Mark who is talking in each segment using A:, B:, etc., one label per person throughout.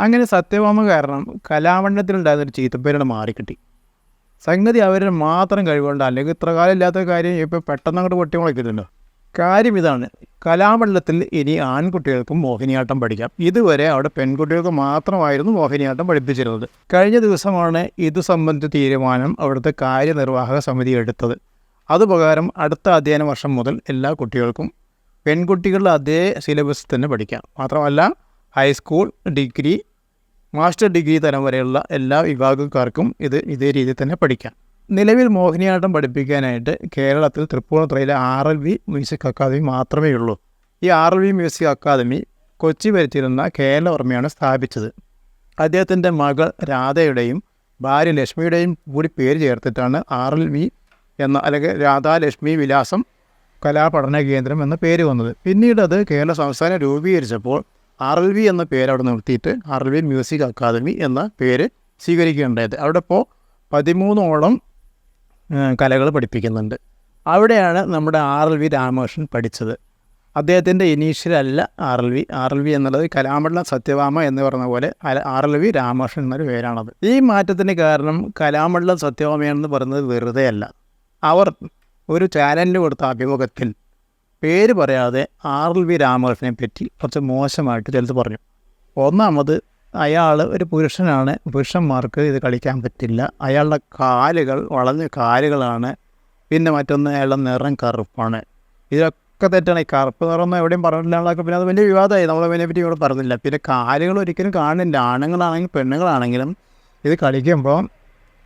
A: അങ്ങനെ സത്യഭാമ കാരണം കലാമണ്ഡലത്തിലുണ്ടായിരുന്നൊരു ചീത്തപ്പേരാണ് മാറിക്കിട്ടി. സംഗതി അവരുടെ മാത്രം കഴിവുകൊണ്ട്. അല്ലെങ്കിൽ ഇത്ര കാലം ഇല്ലാത്ത കാര്യം ഇപ്പോൾ പെട്ടെന്ന് അങ്ങോട്ട് പൊട്ടി മുളയ്ക്കുന്നുണ്ടോ കാര്യം ഇതാണ്. കലാമണ്ഡലത്തിൽ ഇനി ആൺകുട്ടികൾക്കും മോഹിനിയാട്ടം പഠിക്കാം. ഇതുവരെ അവിടെ പെൺകുട്ടികൾക്ക് മാത്രമായിരുന്നു മോഹിനിയാട്ടം പഠിപ്പിച്ചിരുന്നത്. കഴിഞ്ഞ ദിവസമാണ് ഇത് സംബന്ധിച്ച തീരുമാനം അവിടുത്തെ കാര്യനിർവാഹക സമിതി എടുത്തത്. അതുപ്രകാരം അടുത്ത അധ്യയന വർഷം മുതൽ എല്ലാ കുട്ടികൾക്കും പെൺകുട്ടികളുടെ അതേ സിലബസ് തന്നെ പഠിക്കാം. മാത്രമല്ല ഹൈസ്കൂൾ ഡിഗ്രി മാസ്റ്റർ ഡിഗ്രി തരം വരെയുള്ള എല്ലാ വിഭാഗക്കാർക്കും ഇത് ഇതേ രീതിയിൽ തന്നെ പഠിക്കാം. നിലവിൽ മോഹിനിയാട്ടം പഠിപ്പിക്കാനായിട്ട് കേരളത്തിൽ തൃപ്പൂണിത്തുറയിലെ R L V music academy മാത്രമേ ഉള്ളൂ. ഈ R L V music academy Kochi ഭരിച്ചിരുന്ന കേരളവർമ്മയാണ് സ്ഥാപിച്ചത്. അദ്ദേഹത്തിന്റെ മകൾ രാധയുടെയും ഭാര്യ ലക്ഷ്മിയുടെയും കൂടി പേര് ചേർത്തിട്ടാണ് ആർ എൽ വി എന്ന അല്ലെങ്കിൽ രാധാലക്ഷ്മി വിലാസം കലാപഠന കേന്ദ്രം എന്ന പേര് വന്നത്. പിന്നീട് അത് കേരള സംസ്ഥാനം രൂപീകരിച്ചപ്പോൾ ആർ എൽ വി എന്ന പേര് അവിടെ നിർത്തിയിട്ട് R L V music academy എന്ന പേര് സ്വീകരിക്കുകയുണ്ടായത് അവിടെ ഇപ്പോൾ പതിമൂന്നോളം കലകൾ പഠിപ്പിക്കുന്നുണ്ട്. അവിടെയാണ് നമ്മുടെ ആർ എൽ വി രാമകൃഷ്ണൻ പഠിച്ചത്. അദ്ദേഹത്തിന്റെ ഇനീഷ്യലല്ല R L V R L V എന്നുള്ളത് കലാമണ്ഡലം സത്യഭാമ എന്ന് പറഞ്ഞ പോലെ ആർ എൽ വി രാമകൃഷ്ണൻ എന്നൊരു പേരാണത്. ഈ മാറ്റത്തിന് കാരണം കലാമണ്ഡലം സത്യഭാമയാണെന്ന് പറയുന്നത് വെറുതെ അല്ല അവർ ഒരു ചാനലിന് കൊടുത്ത അഭിമുഖത്തിൽ പേര് പറയാതെ ആർ എൽ വി രാമകൃഷ്ണനെ പറ്റി കുറച്ച് മോശമായിട്ട് ചിലത് പറഞ്ഞു. ഒന്നാമത് അയാൾ ഒരു പുരുഷനാണ്. പുരുഷന്മാർക്ക് ഇത് കളിക്കാൻ പറ്റില്ല. അയാളുടെ കാലുകൾ വളഞ്ഞ കാലുകളാണ്. പിന്നെ മറ്റൊന്ന് അയാളുടെ നിറം കറുപ്പാണ്. ഇതൊക്കെ തെറ്റാണ്. ഈ കറുപ്പ് നിറം എവിടെയും പറഞ്ഞില്ലാതൊക്കെ പിന്നെ അത് വലിയ വിവാദമായി. നമ്മൾ അതിനെ പറ്റി ഇവിടെ പറഞ്ഞില്ല. പിന്നെ കാലുകൾ ഒരിക്കലും കാണില്ല ആണുങ്ങളാണെങ്കിലും പെണ്ണുങ്ങളാണെങ്കിലും ഇത് കളിക്കുമ്പോൾ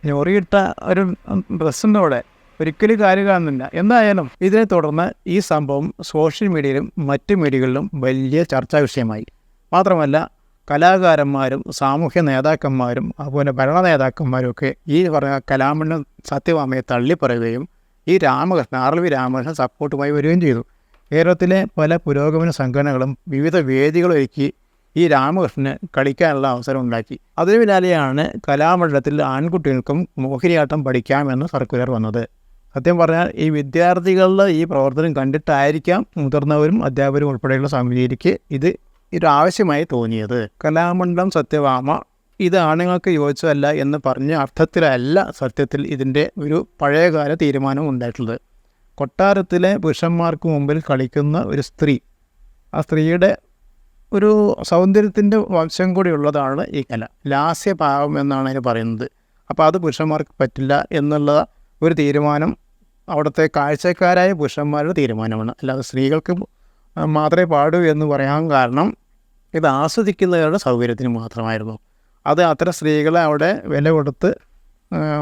A: ഞൊറിയിട്ട ഒരു ഡ്രസ്സിന്റെ അവിടെ ഒരിക്കലും കാര്യം കാണുന്നില്ല. എന്തായാലും ഇതിനെ തുടർന്ന് ഈ സംഭവം സോഷ്യൽ മീഡിയയിലും മറ്റ് മീഡിയകളിലും വലിയ ചർച്ചാ വിഷയമായി. മാത്രമല്ല കലാകാരന്മാരും സാമൂഹ്യ നേതാക്കന്മാരും അതുപോലെ ഭരണ നേതാക്കന്മാരും ഒക്കെ ഈ പറഞ്ഞ കലാമണ്ഡലം സത്യഭാമയെ തള്ളിപ്പറയുകയും ഈ രാമകൃഷ്ണൻ ആർ വി രാമകൃഷ്ണൻ സപ്പോർട്ടുമായി വരികയും ചെയ്തു. കേരളത്തിലെ പല പുരോഗമന സംഘടനകളും വിവിധ വേദികളൊരുക്കി ഈ രാമകൃഷ്ണന് കളിക്കാനുള്ള അവസരം ഉണ്ടാക്കി. അതിനു പിന്നാലെയാണ് കലാമണ്ഡലത്തിൽ ആൺകുട്ടികൾക്കും മോഹിനിയാട്ടം പഠിക്കാമെന്ന് സർക്കുലർ വന്നത്. സത്യം പറഞ്ഞാൽ ഈ വിദ്യാർത്ഥികളുടെ ഈ പ്രവർത്തനം കണ്ടിട്ടായിരിക്കാം മുതിർന്നവരും അധ്യാപകരും ഉൾപ്പെടെയുള്ള സമിതിക്ക് ഇത് ഒരു ആവശ്യമായി തോന്നിയത്. കലാമണ്ഡലം സത്യഭാമ ഇത് ആണുങ്ങൾക്ക് യോജിച്ചതല്ല എന്ന് പറഞ്ഞ അർത്ഥത്തിലല്ല സത്യത്തിൽ ഇതിന്റെ ഒരു പഴയകാല തീരുമാനം ഉണ്ടായിട്ടുള്ളത്. കൊട്ടാരത്തിലെ പുരുഷന്മാർക്ക് മുമ്പിൽ കളിക്കുന്ന ഒരു സ്ത്രീ ആ സ്ത്രീയുടെ ഒരു സൗന്ദര്യത്തിന്റെ വംശം കൂടി ഉള്ളതാണ് ഈ കല. ലാസ്യഭാവം എന്നാണ് അതിന് പറയുന്നത്. അപ്പോൾ അത് പുരുഷന്മാർക്ക് പറ്റില്ല എന്നുള്ള ഒരു തീരുമാനം അവിടുത്തെ കാഴ്ചക്കാരായ പുരുഷന്മാരുടെ തീരുമാനമാണ്. അല്ലാതെ സ്ത്രീകൾക്ക് മാത്രമേ പാടൂ എന്ന് പറയാൻ കാരണം ഇത് ആസ്വദിക്കുന്നവരുടെ സൗകര്യത്തിന് മാത്രമായിരുന്നു. അത് അത്തരം സ്ത്രീകളെ അവിടെ വില കൊടുത്ത്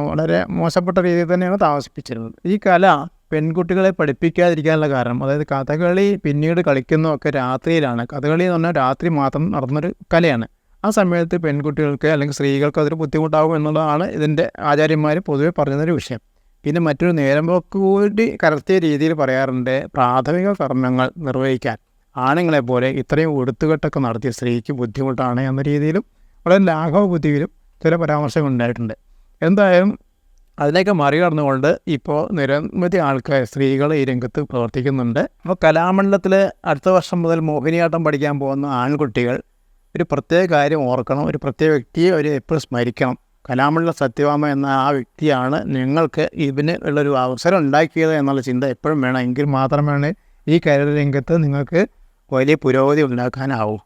A: വളരെ മോശപ്പെട്ട രീതിയിൽ തന്നെയാണ് താമസിപ്പിച്ചിരുന്നത്. ഈ കല പെൺകുട്ടികളെ പഠിപ്പിക്കാതിരിക്കാനുള്ള കാരണം അതായത് കഥകളി പിന്നീട് കളിക്കുന്നതൊക്കെ രാത്രിയിലാണ്. കഥകളി എന്ന് പറഞ്ഞാൽ രാത്രി മാത്രം നടന്നൊരു കലയാണ്. ആ സമയത്ത് പെൺകുട്ടികൾക്ക് അല്ലെങ്കിൽ സ്ത്രീകൾക്ക് അതൊരു ബുദ്ധിമുട്ടാകും എന്നുള്ളതാണ് ഇതിന്റെ ആചാര്യന്മാർ പൊതുവെ പറഞ്ഞതൊരു വിഷയം. പിന്നെ മറ്റൊരു നേരം പോക്ക് കൂടി കലർത്തിയ രീതിയിൽ പറയാറുണ്ട് പ്രാഥമിക കർമ്മങ്ങൾ നിർവഹിക്കാൻ. ആണുങ്ങളെ പോലെ ഇത്രയും ഒടുത്തുകെട്ടൊക്കെ നടത്തിയ സ്ത്രീക്ക് ബുദ്ധിമുട്ടാണ് എന്ന രീതിയിലും വളരെ ലാഘവ ബുദ്ധിയിലും ചില പരാമർശങ്ങൾ ഉണ്ടായിട്ടുണ്ട്. എന്തായാലും അതിനെയൊക്കെ മറികടന്നുകൊണ്ട് ഇപ്പോൾ നിരവധി ആൾക്കാർ സ്ത്രീകൾ ഈ രംഗത്ത് പ്രവർത്തിക്കുന്നുണ്ട്. അപ്പോൾ കലാമണ്ഡലത്തിൽ അടുത്ത വർഷം മുതൽ മോഹിനിയാട്ടം പഠിക്കാൻ പോകുന്ന ആൺകുട്ടികൾ ഒരു പ്രത്യേക കാര്യം ഓർക്കണം ഒരു പ്രത്യേക വ്യക്തിയെ ഒരു എപ്പോഴും സ്മരിക്കണം. കലാമണ്ഡല സത്യവാമ എന്ന ആ വ്യക്തിയാണ് നിങ്ങൾക്ക് ഇതിന് ഉള്ളൊരു അവസരം ഉണ്ടാക്കിയത് എന്നുള്ള ചിന്ത എപ്പോഴും വേണം. എങ്കിൽ മാത്രമാണ് ഈ കല രംഗത്ത് നിങ്ങൾക്ക് വലിയ പുരോഗതി ഉണ്ടാക്കാനാവൂ.